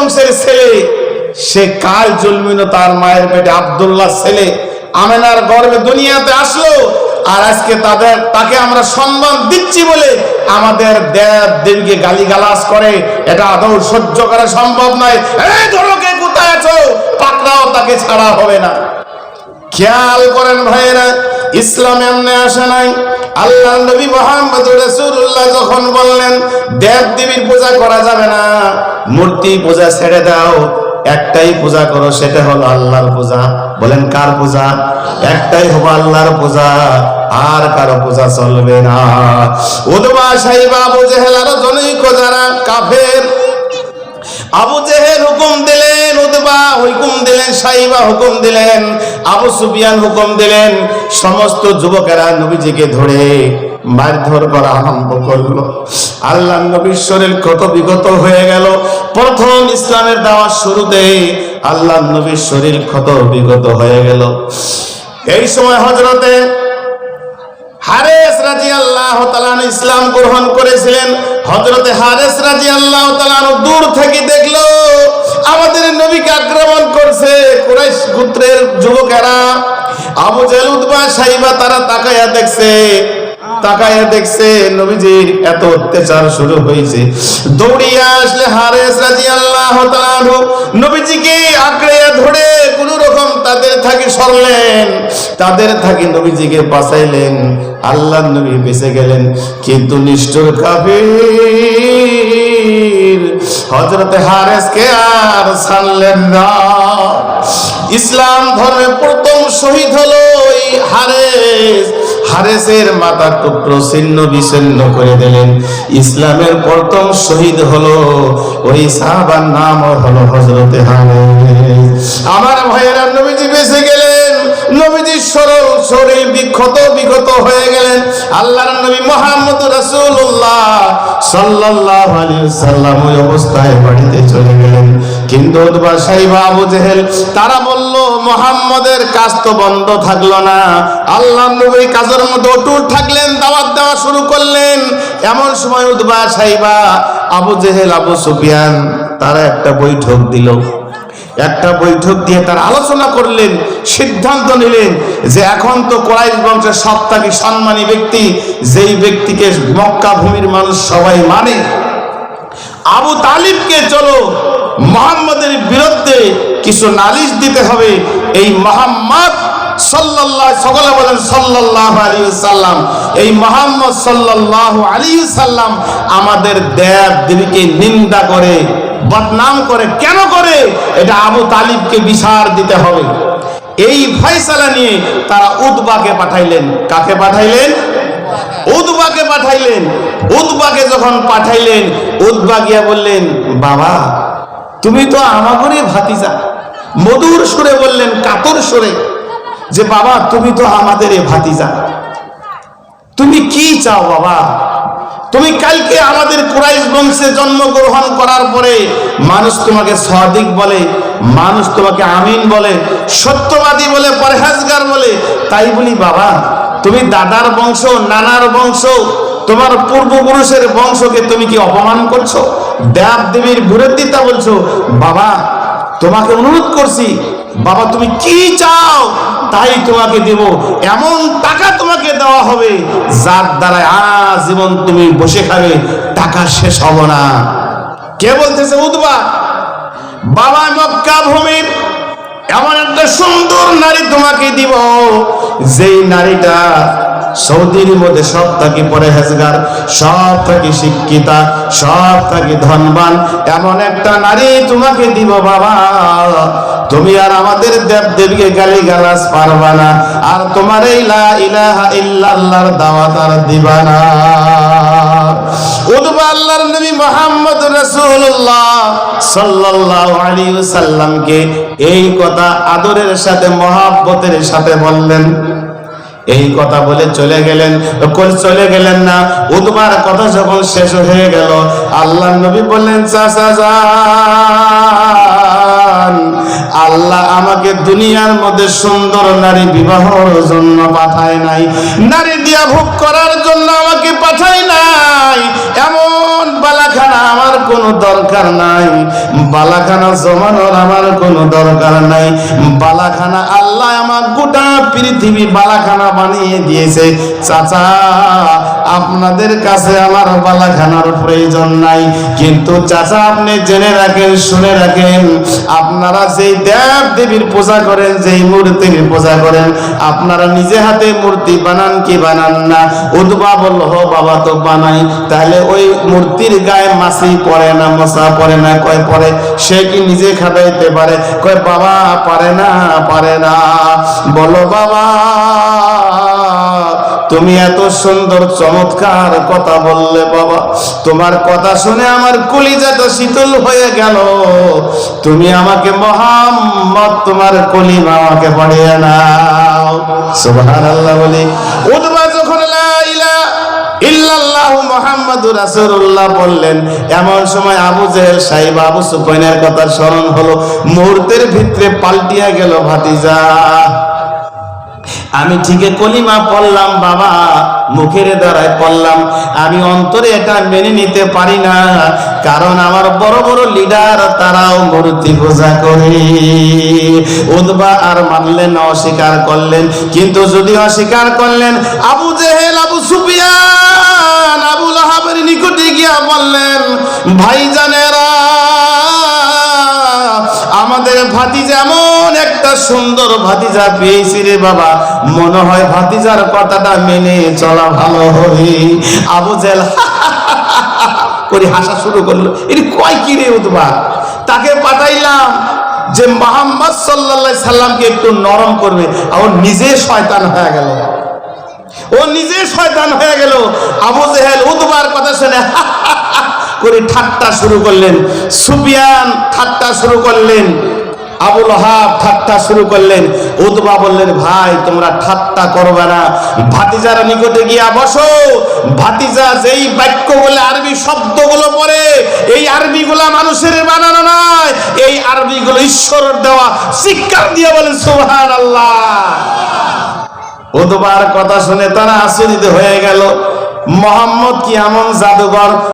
বংশের ছেলে, সে কাল জন্মিল তার মায়ের পেটে আবদুল্লাহ ছেলে। আমেনার গর্বে দুনিয়াতে আসলো, আর আজকে তাদের, তাকে আমরা সম্মান দিচ্ছি বলে আমাদের দেব দেবীকে গালি গালাস করে। এটা আদৌ সহ্য করা সম্ভব নয়। এই ধরো কে কোথায় আছো? পাকড়াও তাকে ছাড়া হবে না। খেয়াল করেন ভাইয়েরা, ইসলাম এমনি আসে নাই। আল্লাহ নবী মোহাম্মদ রাসূলুল্লাহ যখন বললেন, দেব দেবীর পূজা করা যাবে না, মূর্তি পূজা ছেড়ে দাও, একটাই পূজা করো, সেটা হলো আল্লাহর পূজা। বলেন, কার পূজা? একটাই হব আল্লাহর পূজা, আর কারও পূজা চলবে না। উদবা সাইবা আবু জেহেল আরও জনৈক যারা কাফের, আবু জেহেল হুকুম উদবা হুকুম দিলেন সাইবা হুকুম দিলেন, আবু সুফিয়ান হুকুম দিলেন, সমস্ত যুবকেরা নবীজিকে ধরে মারধর করা আরম্ভ করল। আল্লাহ নবীর শরীর কত বিগত হয়ে গেল। প্রথম ইসলামের দাওয়ার শুরুতে আল্লাহ নবীর শরীর ক্ষত বিগত হয়ে গেল। এই সময় হজরতে ইসলাম গ্রহণ করেছিলেন। হজরতে হারেস রাজি আল্লাহ দূর থেকে দেখল আমাদের নবীকে আক্রমণ করছে কুরাইশ গোত্রের যুবকেরা। আবু জেলুদবা সাইবা তারা তাকায়া দেখছে তাকায়া দেখছে নবীজির এত অত্যাচার শুরু হয়েছে। দৌড়িয়া আসলে হারেস রাজি আল্লাহ নবীজিকে আঁকড়িয়া ধরে কোন রকম তাদের থাকি সরলেন, তাদের থাকি নবীজিকে বাঁচাইলেন। আল্লাহ নবী বেঁচে গেলেন, কিন্তু নিষ্ঠুর কাবির হজরতে হারেসকে আর ছাড়লেন না। ইসলাম ধর্মে প্রথম শহীদ হলো ওই হারেস। হারেসের মাথা টুকরো ছিন্ন বিচ্ছিন্ন করে দিলেন। ইসলামের প্রথম শহীদ হলো ওই সাহাবার নাম হলো হজরতে হারেস। আমার ভাইয়েরা, নবীজি বেঁচে গেলেন। নবীজির সরল শরীর বিক্ষত বিগত হয়ে গেলেন আল্লাহর নবী মোহাম্মদ রাসূলুল্লাহ সাল্লাল্লাহু আলাইহি সাল্লাম ওই অবস্থায় বাড়িতে চলে গেলেন। কিন্তু উতবা সাইবা আবু জেহেল, তারা বলল, মোহাম্মদের কাজ তো বন্ধ থাকল না। আল্লাহ নবী কাজের মধ্যে অটুট থাকলেন, দাওয়াত দেওয়া শুরু করলেন। এমন সময় উতবা সাইবা আবু জেহেল, আবু সুফিয়ান, তারা একটা বৈঠক দিল। একটা বৈঠক দিয়ে তার আলোচনা করলেন, সিদ্ধান্ত নিলেন যে এখন তো কোরাইশ বংশের সপ্তাহে সম্মানী ব্যক্তি, যেই ব্যক্তিকে মক্কা ভূমির মানুষ সবাই মানে। আবু তালিবকে চলো, মোহাম্মদের বিরুদ্ধে কিছু নালিশ দিতে হবে। এই মোহাম্মদ সাল্লাল্লাহ সকলে বলেন সাল্লাল্লাহু আলাইহি সাল্লাম এই মোহাম্মদ সাল্লাল্লাহু আলাইহি সাল্লাম আমাদের দেব দেবীকে নিন্দা করে। বদনাম করে কেন করে? এটা আবু তালিবকে বিচার দিতে হবে। এই ফয়সালা নিয়ে তারা উদবাকে পাঠাইলেন। কাকে পাঠাইলেন? উদবাকে পাঠাইলেন। উদবাকে যখন পাঠাইলেন উদবা গিয়া বললেন, বাবা, তুমি তো আমাগরই ভাতিজা। মধুর সুরে বললেন, কাতর সুরে, যে বাবা, তুমি তো আমাদের এ ভাতিজা। তুমি কি চাও বাবা? তুমি কালকে আমাদের কুরাইশ বংশে জন্মগ্রহণ করার পরে মানুষ তোমাকে সদিক বলে, মানুষ তোমাকে আমিন বলে, সত্যবাদী বলে, পরহেজগার বলে। তাই বলি, বাবা, তুমি দাদার বংশ, নানার বংশ, তোমার পূর্বপুরুষের বংশকে তুমি কি অপমান করছ? দেব দেবীর বিরোধিতা বলছো? বাবা, তোমাকে অনুরোধ করছি বাবা, তুমি কি চাও? তাই তোমাকে দেব। এমন টাকা তোমাকে দেওয়া হবে, যার দ্বারা আজীবন তুমি বসে খাবে। টাকা শেষ হব না। কে বলতেছে উদ্বা বাবা, মক্কা ভূমির এমন একটা সুন্দর নারী তোমাকে দিব, যেই নারীটা সৌদির মধ্যে সব থাকি পরে হেজগার সব থাকি শিক্ষিতা, সব থাকি ধনবান। এমন একটা নারী তোমাকে দিব বাবা। তুমি আর আমাদের দেব দেবীকে গালি গালাস পারবা না। আর তোমার এই লা ইলাহা ইল্লাল্লাহর দাওয়াত আর দিবা না। উদবা আল্লাহর নবী মুহাম্মদ রাসূলুল্লাহ সাল্লাল্লাহু আলাইহি ওয়াসাল্লামকে এই কথা আদরের সাথে, মহাব্বতের সাথে বললেন। এই কথা বলে চলে গেলেন। চলে গেলেন না। উদমার কথা যখন শেষ হয়ে গেল আল্লাহ নবী বললেন চাচা যান আল্লাহ আমাকে দুনিয়ার মধ্যে সুন্দর নারী বিবাহর জন্য পাঠায় নাই। নারী দিয়া ভোগ করার জন্য আমাকে পাঠায় নাই। এমন কোনো দরকার নাই। বালাখানা জমানোর আমার কোনো দরকার নাই। বালাখানা আল্লাহ আমার গোটা পৃথিবী বালাখানা বানিয়ে দিয়েছে। চাচা আপনাদের কাছে আমার বালাখানার প্রয়োজন নাই। কিন্তু চাচা, আপনি জেনে রাখেন, শুনে রাখেন, আপনারা যেই দেব দেবীর পূজা করেন, যেই মূর্তির পূজা করেন, আপনারা নিজে হাতে মূর্তি বানান কি বানান না? উদ্বা বলল বাবা তো বানাই। তাহলে ওই মূর্তির গায়ে মাসি পড়ে না, মশা পড়ে না, কয় পড়ে? সে কি নিজে খাটাইতে পারে? কয়, বাবা, পারে না পারে না। বলো বাবা। তুমি এত সুন্দর, চমৎকার কথা বললে বাবা। তোমার কথা শুনে আমার কলিজাটা শীতল হয়ে গেল। তুমি আমাকে মোহাম্মদ, তোমার কলিমা আমাকে পড়িয়ে নাও। সুবহানাল্লাহ বলি, উদবা যখন লা ইলাহা ইল্লাল্লাহু মুহাম্মাদুর রাসূলুল্লাহ বললেন, এমন সময় আবু জেহেল সাহেব আবু সুফয়ানের কথা স্মরণ হলো। মুহূর্তের ভিতরে পাল্টিয়া গেল ভাতিজা। আমি ঠিকই কলিমা পড়লাম, বাবা। মুখের দ্বারায় পড়লাম। আমি অন্তরে এটা মেনে নিতে পারি না, কারণ আমার বড় বড় লিডার, তারাও মূর্তি পূজা করে। উদ্বা আর মানলেন, অস্বীকার করলেন। কিন্তু যদি অস্বীকার করলেন, আবু জেহেল, আবু সুফিয়ান আবু লাহাবের নিকটে গিয়া বললেন, ভাইজানেরা আমাদের ভাতিজা এমন একটা সুন্দর ভাতিজা পেয়েছি রে বাবা। মনে হয় ভাতিজার কথাটা মেনে চলা ভালো হবে। আবু জেল করে হাসা শুরু করল। এটি কয় কি রে উঠবা তাকে পাঠাইলাম যে মোহাম্মদ সাল্লা সাল্লামকে একটু নরম করবে। আর নিজে শয়তান হয়ে গেল। ও নিজে শয়তান হয়ে গেল। আবু জেহেল উদ্বার কথা শুনে করে ঠাট্টা শুরু করলেন। সুবিয়ান ঠাট্টা শুরু করলেন। আবুল হাব ঠাট্টা শুরু করলেন। উদ্বা বললেন, ভাই, তোমরা ঠাট্টা করবে না। ভাতিজার নিকটে গিয়া বসো। ভাতিজা যেই বাক্য বলে আরবি শব্দগুলো পড়ে, এই আরবিগুলা মানুষের বানানো নয়। এই আরবিগুলো ঈশ্বরের দেওয়া শিক্ষা দিয়ে বলেন সুবহান আল্লাহ উদ্বার কথা শুনে তারা আশ্চর্যিত হয়ে গেল। মোহাম্মদ কি এমন জাদুঘর